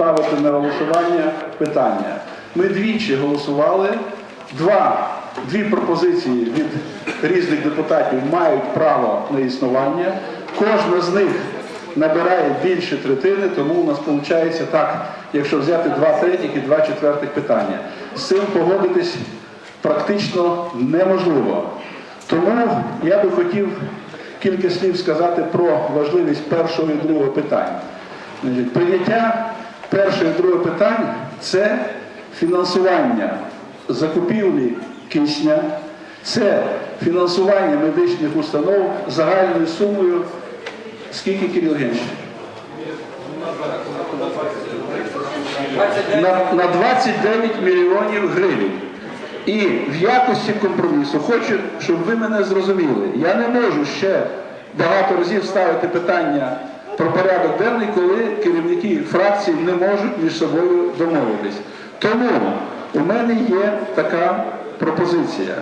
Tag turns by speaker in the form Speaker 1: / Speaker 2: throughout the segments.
Speaker 1: поставити на голосування питання. Ми двічі голосували. Два, дві пропозиції від різних депутатів мають право на існування. Кожна з них набирає більше третини, тому у нас виходить так, якщо взяти два третіх і два четвертих питання. З цим погодитись практично неможливо. Тому я би хотів кілька слів сказати про важливість першого і другого. Значить, прийняття першого і другого питань це фінансування закупівлі кисня, це фінансування медичних установ загальною сумою. Скільки Кирил Євгенович? на, на 29 мільйонів гривень. І в якості компромісу хочу, щоб ви мене зрозуміли. Я не можу ще багато разів ставити питання про порядок денний, коли керівники фракцій не можуть між собою домовитись. Тому у мене є така пропозиція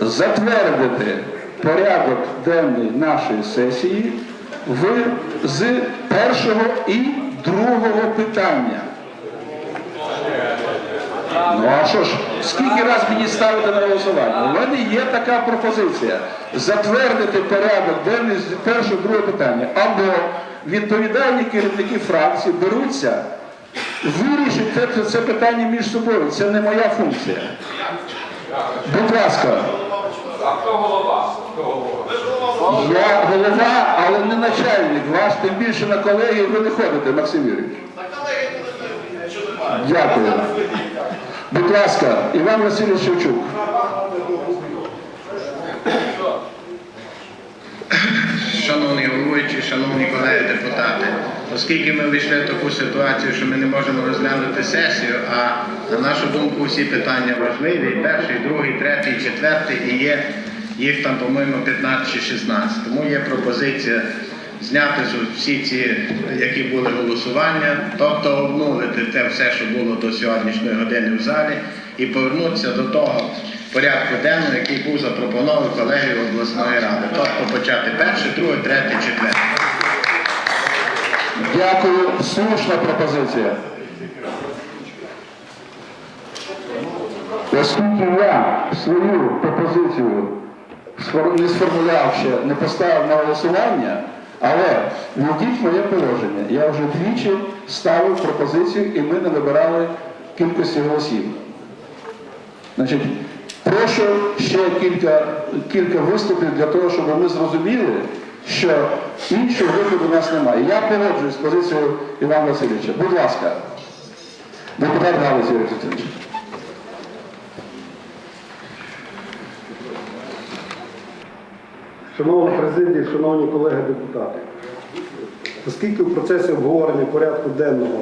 Speaker 1: затвердити порядок денний нашої сесії в, з першого і другого питання. Ну а що ж, скільки раз мені ставити на голосування? У мене є така пропозиція затвердити порядок денний з першого другого питання. Або відповідальні керівники фракції беруться, вирішити це, це питання між собою. Це не моя функція. Будь ласка.
Speaker 2: А хто голова? Хто голова?
Speaker 1: Я голова, але не начальник. Ваш тим більше на колеги ви не ходите, Максим Юрійович. Дякую. Будь ласка, Іван Васильович Шевчук.
Speaker 3: Шановний головуючий, шановні колеги депутати, оскільки ми вийшли в таку ситуацію, що ми не можемо розглянути сесію, а на нашу думку всі питання важливі, перший, другий, третій, четвертий, і є їх там, по-моєму, 15 чи 16. Тому є пропозиція зняти всі ці, які були голосування, тобто обнулити те все, що було до сьогоднішньої години в залі, і повернутися до того порядку денного, який був запропонований колегією обласної ради. Тобто почати перше, друге, третє, четверте.
Speaker 1: Дякую. Слушна пропозиція. Оскільки я свою пропозицію не сформулював ще, не поставив на голосування, але введіть моє положення. Я вже двічі ставив пропозицію і ми не вибирали кількості голосів. Значить, прошу ще кілька, кілька виступів для того, щоб ми зрозуміли, що іншого виходу у нас немає. Я погоджуюсь з позицією Івана Васильовича. Будь ласка, депутат Юрій Васильович.
Speaker 4: Шановна президія, шановні колеги депутати, оскільки в процесі обговорення порядку денного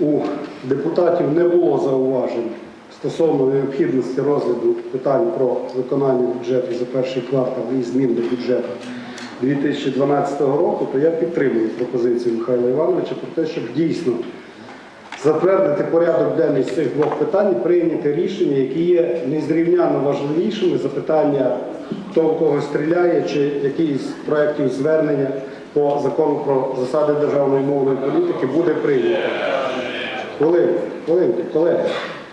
Speaker 4: у депутатів не було зауважень стосовно необхідності розгляду питань про виконання бюджету за перший квартал і змін до бюджету 2012 року, то я підтримую пропозицію Михайла Івановича про те, щоб дійсно затвердити порядок денний з цих двох питань і прийняти рішення, які є незрівняно важливішими за питання, хто в кого стріляє, чи якийсь проєктів звернення по закону про засади державної мовної політики буде прийнято. Хвилинку, хвилинку, колеги.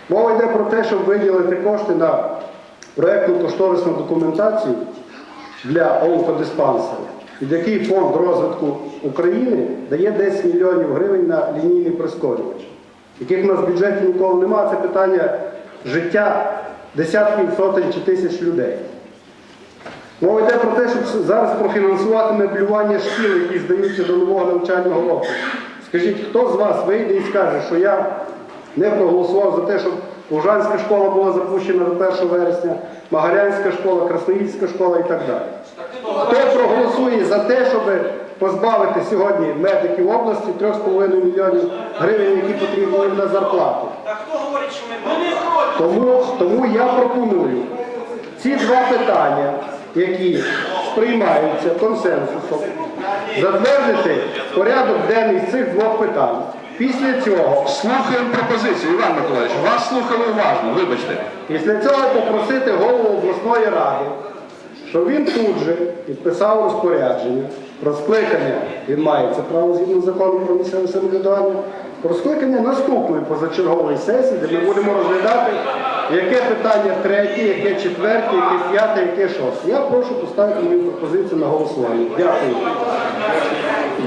Speaker 4: Мова йде про те, щоб виділити кошти на проєктну кошторисну документацію для онкодиспансеру, під який фонд розвитку України дає 10 мільйонів гривень на лінійний прискорювач, яких у нас в бюджеті ніколи немає. Це питання життя десятків сотень чи тисяч людей. Мова йде про те, щоб зараз профінансувати меблювання шкіл, які здаються до нового навчального року. Скажіть, хто з вас вийде і скаже, що я не проголосував за те, щоб Лужанська школа була запущена до 1 вересня, Магарянська школа, Красноїльська школа і так далі. Хто проголосує за те, щоб позбавити сьогодні медиків області 3,5 мільйонів гривень, які потрібні їм на зарплату? Тому, тому я пропоную ці два питання, які сприймаються консенсусом, затвердити порядок денний з цих двох питань. Після цього,
Speaker 1: Слухаємо пропозицію, Іван Миколаївич. Вас слухали уважно, вибачте.
Speaker 4: після цього попросити голову обласної ради що він тут же підписав розпорядження про скликання, він має це право згідно закону про місцеве самоврядування, про скликання наступної позачергової сесії, де ми будемо розглядати, яке питання третє, яке четверте, яке п'яте, яке шосте. Я прошу поставити мою пропозицію на голосування. Дякую.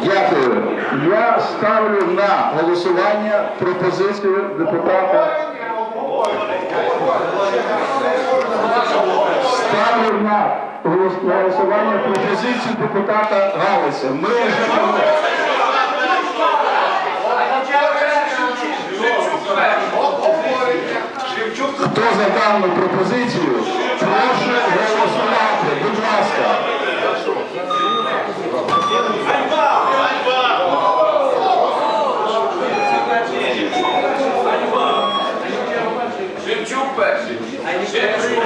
Speaker 1: Дякую. Я ставлю на голосування пропозицію депутата. Ставлю на голосування пропозицію депутата Галиця. Ми вже Хто за дану пропозицію, прошу голосувати. Будь ласка.
Speaker 2: Шевчук перший. Шевчук.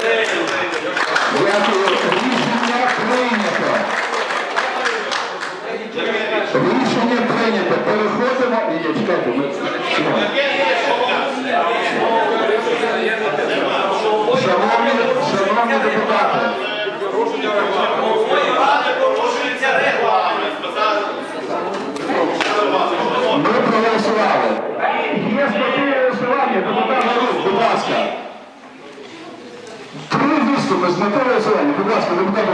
Speaker 1: Дякую. Рішення прийнято. Рішення прийнято. Переходимо. Ні, чекайте, ми... Шановні, шановні депутати, ми проголосували. Є статті голосування, депутат Гарук, будь ласка. Три виступи з метою голосування, будь ласка, депутат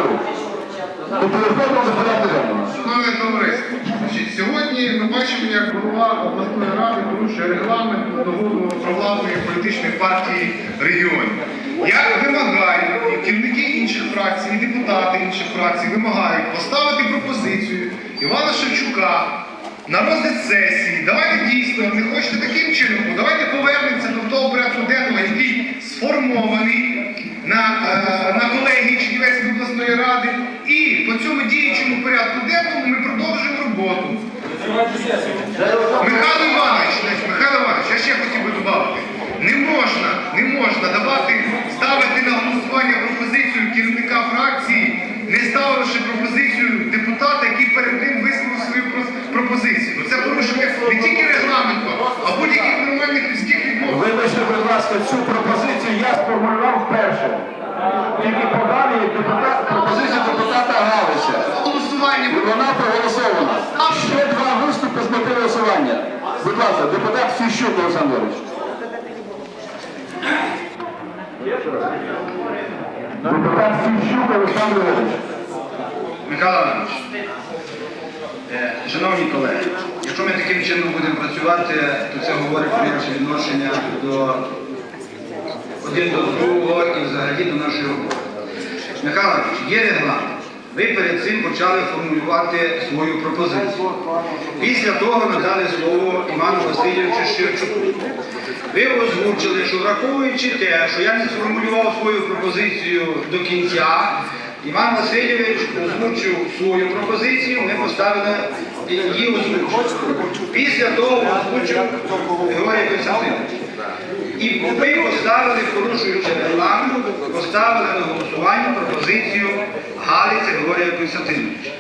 Speaker 1: переходимо до порядку денного.
Speaker 3: Шановне товариство, значить, сьогодні ми бачимо, як голова обласної ради порушує регламент договору провладної політичної партії регіонів. Я вимагаю, і керівники інших фракцій, і депутати інших фракцій вимагають поставити пропозицію Івана Шевчука на розгляд сесії. Давайте дійсно, не хочете таким чином, давайте повернемося до того порядку денного, який сформований на, е, Чернівецької обласної ради. І по цьому діючому порядку денному ми продовжуємо роботу. Михайло Іванович, Михайло Іванович, я ще хотів би додати. Не можна, не можна давати, ставити на голосування пропозицію керівника фракції, не ставивши пропозицію депутата, який перед ним висловив свою пропозицію. Це порушення не тільки регламенту, а будь-яких нормальних людських відмов.
Speaker 1: Вибачте, будь ласка, цю пропозицію я сформулював ласка, депутат Фіщук Олександр Ігорович. Депутат Фіщук Олександр Ігорович.
Speaker 5: Михайло Іванович, е, шановні колеги, якщо ми таким чином будемо працювати, то це говорить про наше відношення до один до другого і взагалі до нашої роботи. Михайло Іванович, є регламент. Ви перед цим почали формулювати свою пропозицію. Після того надали слово Івану Васильовичу Щерчуку. Ви озвучили, що враховуючи те, що я не сформулював свою пропозицію до кінця, Іван Васильович озвучив свою пропозицію, ми поставили її озвучити. Після того озвучив Георгій Константинович. І ви поставили, порушуючи регламент, поставили на голосування пропозицію Галіця Георгія Константиновича.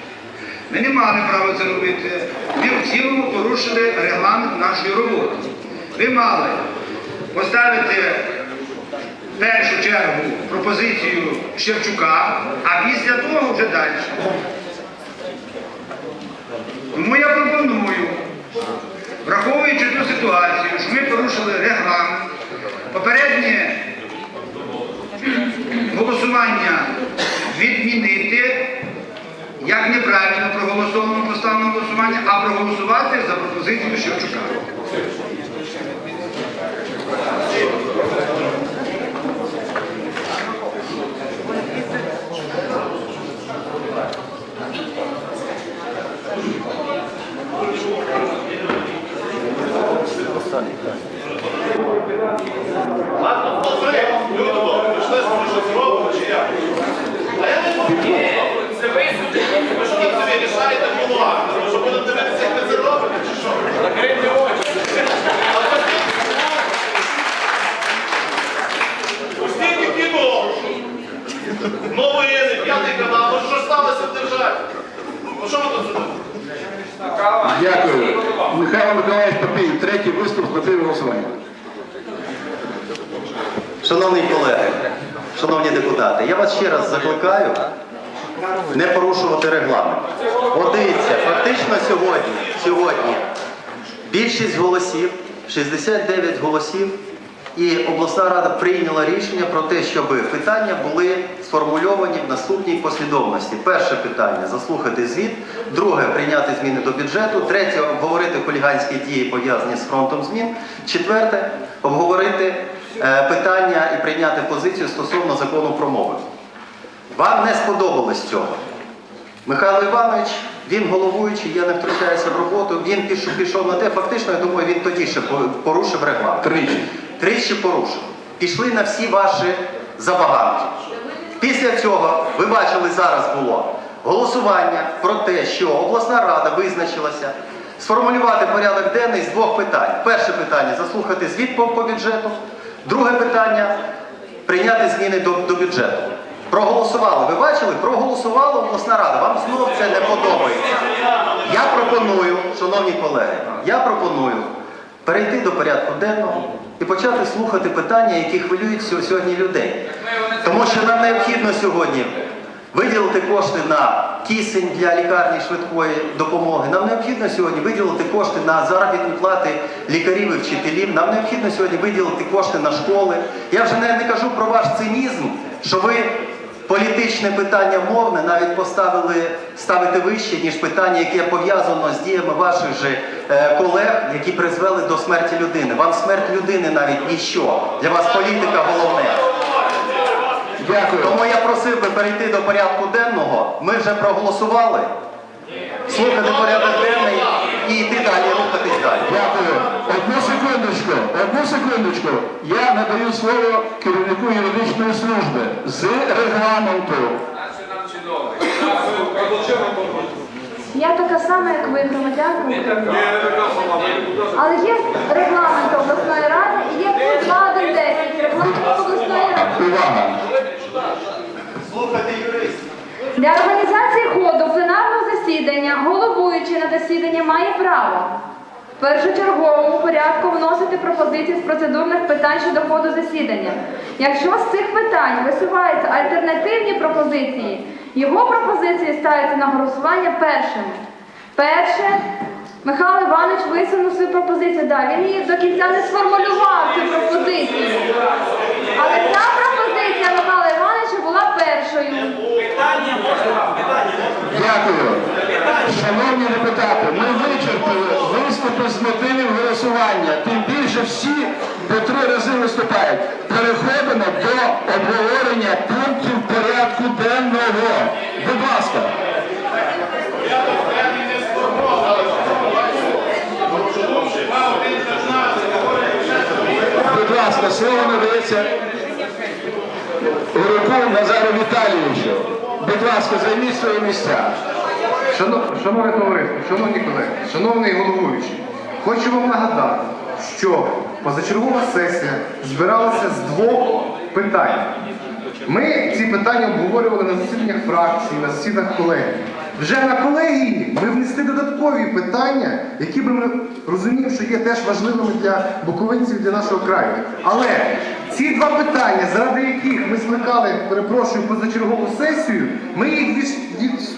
Speaker 5: Ми не мали права це робити. Ми в цілому порушили регламент нашої роботи. Ви мали поставити в першу чергу пропозицію Шевчука, а після того вже далі. Тому я пропоную, враховуючи ту ситуацію, що ми порушили регламент, попереднє голосування відмінити, як неправильно проголосовано поставлено голосування, а проголосувати за пропозицію Шевчука.
Speaker 2: Це ви собі рішаєте кулуар. Що будемо дивитися, як ви це робите, чи що? Закрийте очі. Пустіть кіно. Новини, п'ятий канал. Ну що сталося в державі? Ну що ви тут сидите?
Speaker 1: Дякую. Михайло Миколаївич Папій, третій виступ з метою голосування.
Speaker 6: Шановні колеги, шановні депутати, я вас ще раз закликаю не порушувати регламент. От фактично сьогодні, сьогодні більшість голосів, 69 голосів, і обласна рада прийняла рішення про те, щоб питання були сформульовані в наступній послідовності. Перше питання заслухати звіт, друге прийняти зміни до бюджету, третє обговорити хуліганські дії пов'язані з фронтом змін. Четверте обговорити е, питання і прийняти позицію стосовно закону про мови. Вам не сподобалось цього. Михайло Іванович, він головуючий, я не втручаюся в роботу, він пішов, пішов на те, фактично, я думаю, він тоді ще порушив регламент.
Speaker 1: Тричі.
Speaker 6: Порушив. Пішли на всі ваші забаганки. Після цього, ви бачили, зараз було голосування про те, що обласна рада визначилася сформулювати порядок денний з двох питань. Перше питання заслухати звіт по, по бюджету. Друге питання прийняти зміни до, до бюджету. Проголосували. Ви бачили? Проголосувала обласна рада. Вам знов це не подобається. Я пропоную, шановні колеги, я пропоную перейти до порядку денного і почати слухати питання, які хвилюють сьогодні людей. Тому що нам необхідно сьогодні виділити кошти на кисень для лікарні швидкої допомоги. Нам необхідно сьогодні виділити кошти на заробітні плати лікарів і вчителів. Нам необхідно сьогодні виділити кошти на школи. Я вже не, не кажу про ваш цинізм, що ви політичне питання мовне навіть поставили ставити вище, ніж питання, яке пов'язано з діями ваших же е, колег, які призвели до смерті людини. Вам смерть людини навіть ніщо. Для вас політика головне.
Speaker 1: Дякую.
Speaker 6: Тому я просив би перейти до порядку денного. Ми вже проголосували. Слухати порядок денний і йти далі, рухатись далі.
Speaker 1: Дякую. Одну секундочку, одну секундочку. Я надаю слово керівнику юридичної служби з регламенту.
Speaker 7: Я така сама, як ви, громадянка. Але є регламент обласної ради і є пункт 2.1.10 регламент обласної ради.
Speaker 1: Увага.
Speaker 7: Для організації ходу пленарного засідання головуючий на засідання має право в першочерговому порядку вносити пропозиції з процедурних питань щодо ходу засідання. Якщо з цих питань висуваються альтернативні пропозиції, його пропозиції ставляться на голосування першими. Перше, Михайло Іванович висунув свою пропозицію. Да, він її до кінця не сформулював цю пропозицію. Але ця пропозиція Михайла Івановича була першою.
Speaker 8: Питання можна?
Speaker 1: Шановні депутати, ми вичерпали виступи з мотивів голосування. Тим більше всі по три рази виступають. Переходимо до обговорення пунктів порядку денного. Будь ласка. Будь ласка, слово надається Гурику Назару Віталійовичу. Будь ласка, займіть свої місця.
Speaker 3: Шано- Шановне товариство, шановні колеги, шановний головуючий, хочу вам нагадати, що позачергова сесія збиралася з двох питань. Ми ці питання обговорювали на засіданнях фракції, на засіданнях колегії. Вже на колегії ми внесли додаткові питання, які би ми розуміємо, що є теж важливими для буковинців, для нашого краю. Але ці два питання, заради яких ми скликали, перепрошую, позачергову сесію, ми їх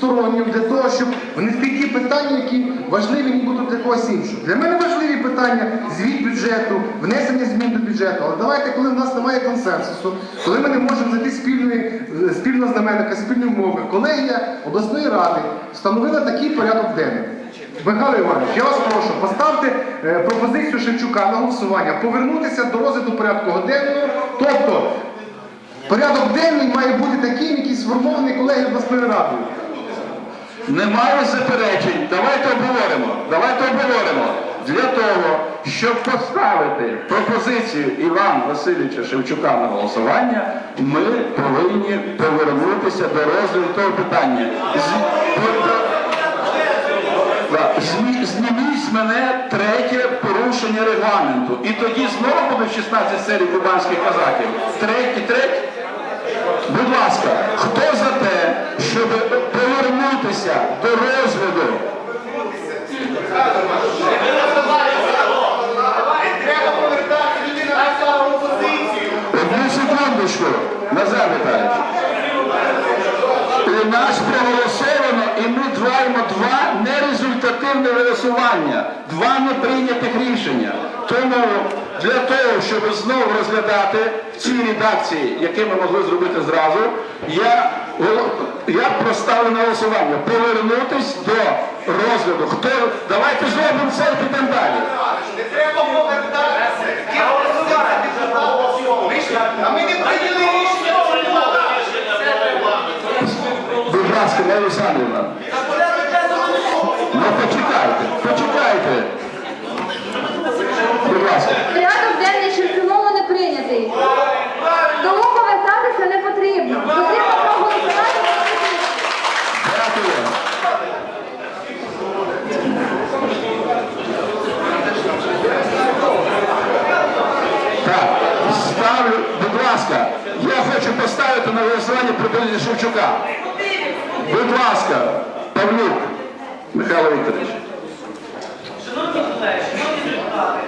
Speaker 3: відсторонюємо для того, щоб внести ті питання, які важливі нібито для когось іншого. Для мене важливі питання звіт бюджету, внесення змін до бюджету. Але давайте, коли в нас немає консенсусу, коли ми не можемо знайти спільної, е, спільного знаменника, спільної мови, колегія обласної ради встановила такий порядок денний. Михайло Іванович, я вас прошу, поставте е, пропозицію Шевчука на голосування, повернутися до розгляду порядку денного. Тобто порядок денний має бути таким, який сформований колегією обласною радою.
Speaker 1: Немає заперечень. Давайте обговоримо. Давайте обговоримо. Для того, щоб поставити пропозицію Івана Васильовича Шевчука на голосування, ми повинні повернутися до розгляду того питання. Зніміть з мене третє порушення регламенту. І тоді знову буде 16 серій кубанських казаків. Третє, третє. Будь ласка, хто за повернутися до розгляду?
Speaker 2: Треба повертати людина поставила позицію.
Speaker 1: Одну секундочку, Назар Віталійович. У нас проголосовано і ми відчуваємо два нерезультативні голосування, два неприйнятих рішення. Тому для того, щоб знову розглядати в цій редакції, які ми могли зробити зразу, я, я проставлю на голосування повернутись до розгляду. Хто давайте зробимо це і підемо далі.
Speaker 2: Не треба повертатися. А ми не прийняли рішення.
Speaker 1: Будь ласка, Лея Олександрівна. Ну почекайте. Будь ласка.
Speaker 7: Порядок денний ще в цілому не прийнятий. Тому повертатися не потрібно. Потрібно проголосувати.
Speaker 1: Дякую. Так, ставлю, будь ласка, я хочу поставити на голосування пропозицію Шевчука. Будь ласка, Павлюк Михайло Вікторович.
Speaker 8: Шановні колеги, шановні депутати,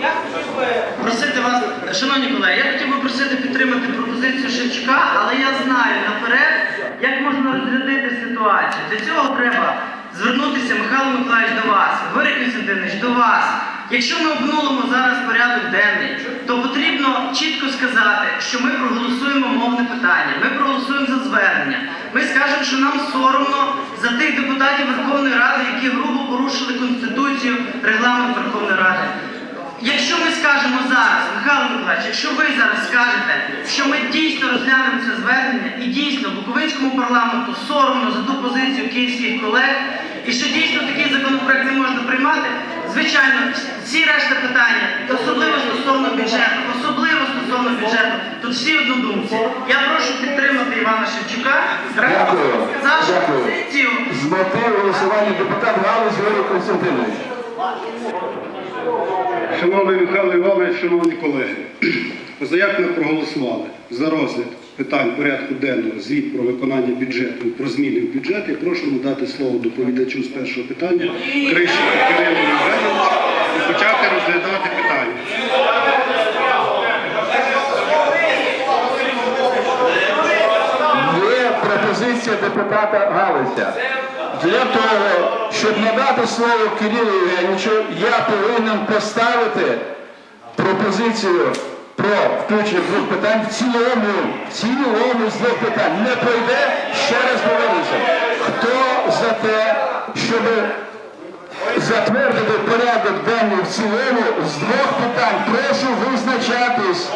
Speaker 8: я хотів би
Speaker 9: Просити вас, шановні колеги, я хотів би просити підтримати пропозицію Шевчука, але я знаю наперед, як можна розрядити ситуацію. Для цього треба звернутися, Михайло Миколаївич, до вас, Григорій Константинович, до вас. Якщо ми обнулимо зараз порядок денний, то потрібно чітко сказати, що ми проголосуємо мовне питання, ми проголосуємо за звернення. Ми скажемо, що нам соромно за тих депутатів Верховної Ради, які грубо порушили Конституцію, регламент Верховної Ради. Якщо ми скажемо зараз, Михайло Миколаївич, якщо ви зараз скажете, що ми дійсно розглянемо це звернення і дійсно Буковинському парламенту соромно за ту позицію київських колег, і що дійсно такий законопроект не можна приймати, звичайно, всі решта питання, особливо стосовно бюджету, особливо стосовно бюджету, тут всі однодумці. Я прошу підтримати Івана Шевчука,
Speaker 1: Дякую.
Speaker 9: за
Speaker 1: Дякую.
Speaker 9: позицію.
Speaker 1: З мотиву голосування депутат Галузь Григорій Константинович.
Speaker 4: Шановний Михайло Іванович, шановні колеги, позаяк ми проголосували за розгляд питань порядку денного звіт про виконання бюджету про зміни в бюджет. Я прошу надати слово доповідачу з першого питання Крищенку Кирилу Євгеновичу і почати розглядати питання.
Speaker 1: Є пропозиція депутата Галиця. Для того, щоб надати слово Кирилу Євгеновичу, я повинен поставити пропозицію про включення двох питань в цілому, в цілому з двох питань. Не пройде, ще раз повернуся. Хто за те, щоб затвердити порядок денний в цілому з двох питань, прошу визначатись.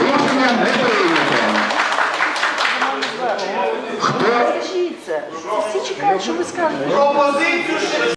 Speaker 1: Рішення не прийнято. Хто
Speaker 2: Пропозицію ще